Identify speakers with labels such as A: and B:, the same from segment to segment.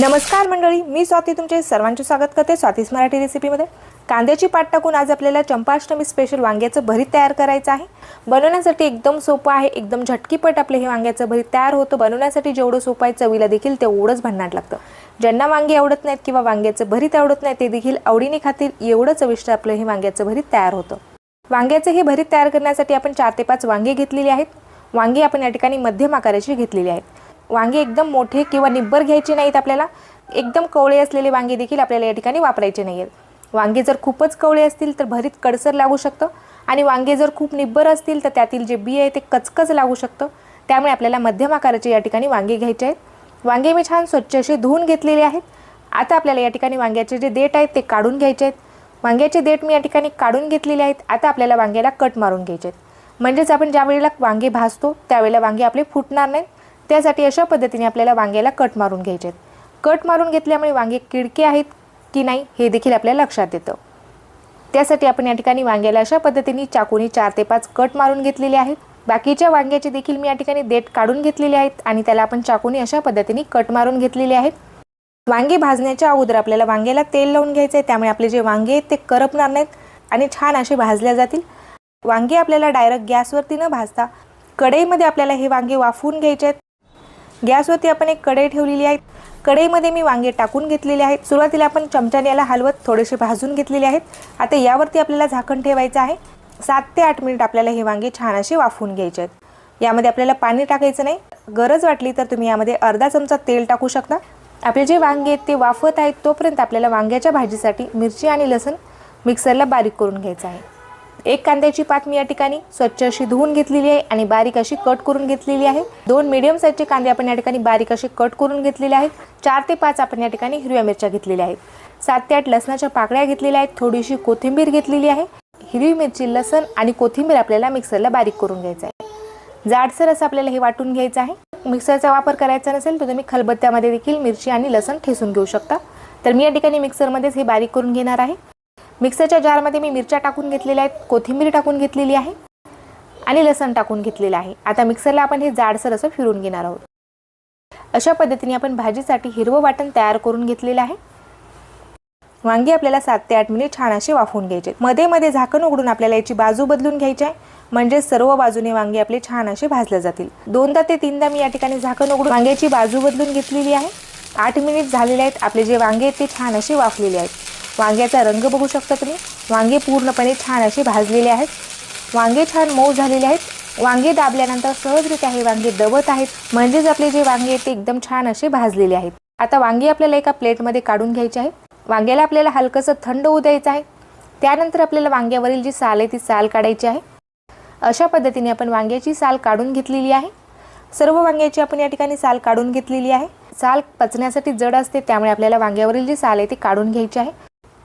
A: नमस्कार मंडळी मी स्वाती तुमचे सर्वांचे स्वागत करते स्वातीस मराठी रेसिपीमध्ये. कांद्याची पाट टाकून आज आपल्याला चंपाष्टमी स्पेशल वांग्याचं भरीत तयार करायचं आहे. बनवण्यासाठी एकदम सोपं आहे एकदम झटकीपट आपलं हे वांग्याचं भरीत तयार होतं. बनवण्यासाठी जेवढं सोपं आहे चवीला देखील तेवढंच भन्नाट लागतं. ज्यांना वांगी आवडत नाहीत किंवा वांग्याचं भरीत आवडत नाही ते देखील आवडीने खातील. एवढं चविष्ट आपलं हे वांग्याचं भरीत तयार होतं. वांग्याचं हे भरीत तयार करण्यासाठी आपण चार ते पाच वांगे घेतलेली आहेत. वांगी आपण या ठिकाणी मध्यम आकाराची घेतलेली आहेत. वांगे एकदम मोठे किंवा निब्बर घ्यायचे नाहीत आपल्याला. एकदम कवळे असलेले वांगे देखील आपल्याला या ठिकाणी वापरायचे नाही आहेत वांगे जर खूपच कवळे असतील तर भरीत कडसर लागू शकतं आणि वांगे जर खूप निब्बर असतील तर त्यातील जे बी आहे ते कचकच लागू शकतं. त्यामुळे आपल्याला मध्यम आकाराचे या ठिकाणी वांगे घ्यायचे आहेत. वांगे मी छान स्वच्छ असे धुवून घेतलेले आहेत. आता आपल्याला या ठिकाणी वांग्याचे जे देठ आहेत ते काढून घ्यायचे आहेत. वांग्याचे देठ मी या ठिकाणी काढून घेतलेले आहेत. आता आपल्याला वांग्याला कट मारून घ्यायचे आहेत. म्हणजेच आपण ज्या वेळेला वांगे भाजतो त्यावेळेला वांगे आपले फुटणार नाहीत. त्यासाठी अशा पद्धतीने आपल्याला वांग्याला कट मारून घ्यायचे आहेत कट मारून घेतल्यामुळे वांगे किडके आहेत की नाही हे देखील आपल्याला लक्षात येतं. त्यासाठी आपण या ठिकाणी वांग्याला अशा पद्धतीने चाकूनी चार ते पाच कट मारून घेतलेले आहेत. बाकीच्या वांग्याचे देखील मी या ठिकाणी देठ काढून घेतलेले आहेत आणि त्याला आपण चाकूने अशा पद्धतीने कट मारून घेतलेले आहेत. वांगे भाजण्याच्या अगोदर आपल्याला वांग्याला तेल लावून घ्यायचं आहे. त्यामुळे आपले जे वांगे आहेत ते करपणार नाहीत आणि छान असे भाजल्या जातील. वांगे आपल्याला डायरेक्ट गॅसवरती न भाजता कढईमध्ये आपल्याला हे वांगे वाफवून घ्यायचे आहेत. गॅसवरती आपण एक कढई ठेवलेली आहे. कढईमध्ये मी वांगे टाकून घेतलेले आहेत. सुरुवातीला आपण चमच्याने याला हलवत थोडेसे भाजून घेतलेले आहेत. आता यावरती आपल्याला झाकण ठेवायचं आहे. सात ते आठ मिनिट आपल्याला हे वांगे छान असे वाफवून घ्यायचे आहेत. यामध्ये आपल्याला पाणी टाकायचं नाही. गरज वाटली तर तुम्ही यामध्ये अर्धा चमचा तेल टाकू शकता. आपले जे वांगे आहेत ते वाफत आहेत तोपर्यंत आपल्याला वांग्याच्या भाजीसाठी मिरची आणि लसूण मिक्सरला बारीक करून घ्यायचं आहे. एक कांद्याची पात मी या ठिकाणी स्वच्छ अशी धुवून घेतलेली आहे आणि बारीक अशी कट करून घेतलेली आहे. दोन मीडियम साईजचे कांदे आपण या ठिकाणी बारीक असे कट करून घेतलेले आहेत. चार ते पाच आपण या ठिकाणी हिरव्या मिरच्या घेतलेल्या आहेत. सात ते आठ लसणाच्या पाकळ्या घेतलेल्या आहेत. थोडीशी कोथिंबीर घेतलेली आहे. हिरवी मिरची लसण आणि कोथिंबीर आपल्याला मिक्सरला बारीक करून घ्यायचं आहे. जाडसर असं आपल्याला हे वाटून घ्यायचं आहे. मिक्सरचा वापर करायचा नसेल तर तुम्ही खलबत्त्यामध्ये देखील मिरची आणि लसण ठेसून घेऊ शकता. तर मी या ठिकाणी मिक्सरमध्येच हे बारीक करून घेणार आहे. मिक्सरच्या जारमध्ये मी मिरच्या टाकून घेतलेल्या आहेत कोथिंबीर टाकून घेतलेली आहे आणि लसण टाकून घेतलेलं आहे. आता मिक्सरला आपण हे जाडसर असं फिरून घेणार आहोत. अशा पद्धतीने आपण भाजीसाठी हिरवं वाटण तयार करून घेतलेलं आहे. वांगी आपल्याला सात ते आठ मिनिट छान असे वाफवून घ्यायचे. मध्ये मध्ये झाकण उघडून आपल्याला याची बाजू बदलून घ्यायची आहे. म्हणजे सर्व बाजूने वांगे आपले छान असे भाजले जातील. दोनदा ते तीनदा मी या ठिकाणी झाकण उघडून वांग्याची बाजू बदलून घेतलेली आहे. आठ मिनिट झालेले आहेत. आपले जे वांगे आहेत ते छान असे वाफलेले आहेत. वांग्याचा रंग बघू शकता तुम्ही. वांगे पूर्णपणे छान असे भाजलेले आहेत. वांगे छान मऊ झालेले आहेत. वांगे दाबल्यानंतर सहजरित्या हे वांगे दबत आहेत. म्हणजेच आपले जे वांगे आहेत ते एकदम छान असे भाजलेले आहेत. आता वांगे आपल्याला एका प्लेटमध्ये काढून घ्यायचे आहे. वांग्याला आपल्याला हलकंसं थंड होऊ द्यायचं आहे. त्यानंतर आपल्याला वांग्यावरील जी साल आहे ती साल काढायची आहे. अशा पद्धतीने आपण वांग्याची साल काढून घेतलेली आहे. सर्व वांग्याची आपण या ठिकाणी साल काढून घेतलेली आहे. साल पचण्यासाठी जड असते त्यामुळे आपल्याला वांग्यावरील जी साल आहे ती काढून घ्यायची आहे.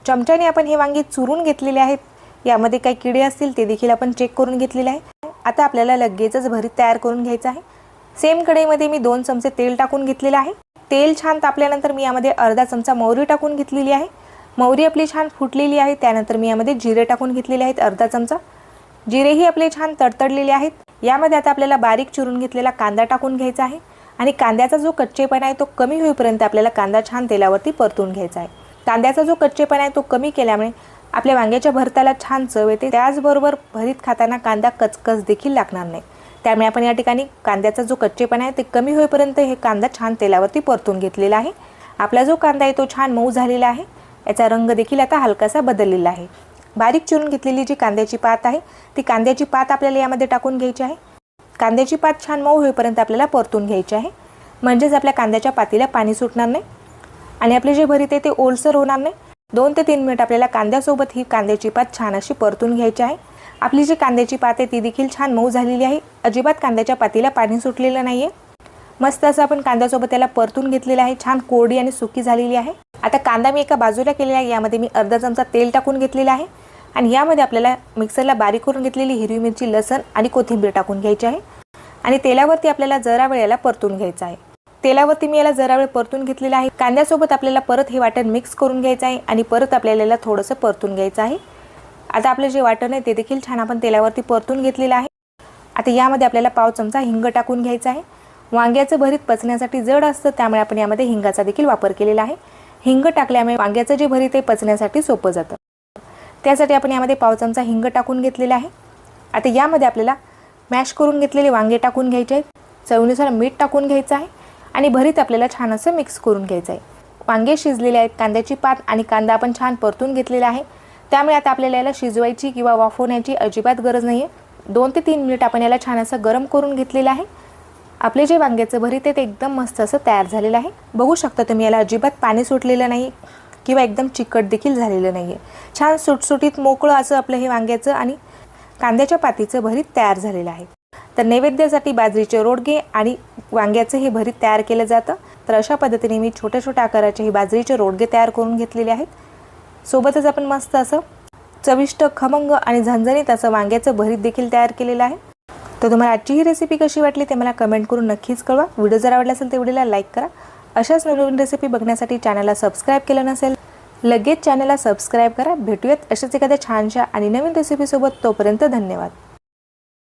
A: चमच्याने आपण हे वांगे चुरून घेतलेले आहेत. यामध्ये काही किडे असतील ते देखील आपण चेक करून घेतलेले आहे. आता आपल्याला लगेचच भरीत तयार करून घ्यायचं आहे. सेम कढईमध्ये मी दोन चमचे तेल टाकून घेतलेलं आहे. तेल छान तापल्यानंतर मी यामध्ये अर्धा चमचा मोहरी टाकून घेतलेली आहे. मोहरी आपली छान फुटलेली आहे. त्यानंतर मी यामध्ये जिरे टाकून घेतलेले आहेत अर्धा चमचा. जिरेही आपले छान तडतडलेले आहेत. यामध्ये आता आपल्याला बारीक चिरून घेतलेला कांदा टाकून घ्यायचा आहे. आणि कांद्याचा जो कच्चेपणा आहे तो कमी होईपर्यंत आपल्याला कांदा छान तेलावरती परतून घ्यायचा आहे. कांद्याचा जो कच्चेपणा आहे तो कमी केल्यामुळे आपल्या वांग्याच्या भरताला छान चव येते. त्याचबरोबर भरीत खाताना कांदा कचकच देखील लागणार नाही. त्यामुळे आपण या ठिकाणी कांद्याचा जो कच्चेपणा आहे ते कमी होईपर्यंत हे कांदा छान तेलावरती परतून घेतलेला आहे. आपला जो कांदा आहे तो छान मऊ झालेला आहे. याचा रंग देखील आता हलकासा बदललेला आहे. बारीक चिरून घेतलेली जी कांद्याची पात आहे ती कांद्याची पात आपल्याला यामध्ये टाकून घ्यायची आहे. कांद्याची पात छान मऊ होईपर्यंत आपल्याला परतून घ्यायची आहे. म्हणजेच आपल्या कांद्याच्या पातीला पाणी सुटणार नाही. आणि आपले जे भरीत आहे ते ओलसर होणार नाही. दोन ते तीन मिनिट आपल्याला कांद्यासोबत ही कांद्याची पात छान अशी परतून घ्यायची आहे. आपली जी कांद्याची पात आहे ती देखील छान मऊ झालेली आहे. अजिबात कांद्याच्या पातीला पाणी सुटलेलं नाही आहे मस्त असं आपण कांद्यासोबत त्याला परतून घेतलेलं आहे. छान कोरडी आणि सुकी झालेली आहे. आता कांदा मी एका बाजूला केलेला आहे. यामध्ये मी अर्धा चमचा तेल टाकून घेतलेला आहे. आणि यामध्ये आपल्याला मिक्सरला बारीक करून घेतलेली हिरवी मिरची लसण आणि कोथिंबीर टाकून घ्यायची आहे. आणि तेलावरती आपल्याला जरा वेळेला परतून घ्यायचं आहे. तेलावरती मी याला जरा वेळ परतून घेतलेला आहे. कांद्यासोबत आपल्याला परत हे वाटण मिक्स करून घ्यायचं आहे आणि परत आपल्याला याला थोडंसं परतून घ्यायचं आहे. आता आपलं जे वाटण आहे ते देखील छान आपण तेलावरती परतून घेतलेलं आहे. आता यामध्ये आपल्याला पाव चमचा हिंग टाकून घ्यायचा आहे. वांग्याचं भरीत पचण्यासाठी जड असतं त्यामुळे आपण यामध्ये हिंगाचा देखील वापर केलेला आहे. हिंग टाकल्यामुळे वांग्याचं जे भरीत आहे पचण्यासाठी सोपं जातं. त्यासाठी आपण यामध्ये पाव चमचा हिंग टाकून घेतलेला आहे. आता यामध्ये आपल्याला मॅश करून घेतलेले वांगे टाकून घ्यायचे आहेत. चवीनुसार मीठ टाकून घ्यायचं आहे. आणि भरीत आपल्याला छान असं मिक्स करून घ्यायचं आहे. वांगे शिजलेले आहेत कांद्याची पात आणि कांदा आपण छान परतून घेतलेला आहे. त्यामुळे आता आपल्याला याला शिजवायची किंवा वाफवण्याची अजिबात गरज नाही आहे दोन ते तीन मिनिट आपण याला छान असं गरम करून घेतलेलं आहे. आपले जे वांग्याचं भरीत आहे ते एकदम मस्त असं तयार झालेलं आहे. बघू शकता तुम्ही याला अजिबात पाणी सुटलेलं नाही किंवा एकदम चिकट देखील झालेलं नाही आहे छान सुटसुटीत मोकळं असं आपलं हे वांग्याचं आणि कांद्याच्या पातीचं भरीत तयार झालेलं आहे. तर नैवेद्यासाठी बाजरीचे रोडगे आणि वांग्याचं हे भरीत तयार केलं जातं. तर अशा पद्धतीने मी छोट्या छोट्या आकाराचे हे बाजरीचे रोडगे तयार करून घेतलेले आहेत. सोबतच आपण मस्त असं चविष्ट खमंग आणि झणझणीत असं वांग्याचं भरीत देखील तयार केलेलं आहे. तर तुम्हाला आजची ही रेसिपी कशी वाटली ते मला कमेंट करून नक्कीच कळवा. व्हिडिओ जर आवडला असेल तर व्हिडिओला लाईक करा. अशाच नवीन रेसिपी बघण्यासाठी चॅनलला सबस्क्राईब केलं नसेल लगेच चॅनलला सबस्क्राईब करा. भेटूयात अशाच एखाद्या छानशा आणि नवीन रेसिपीसोबत तोपर्यंत धन्यवाद.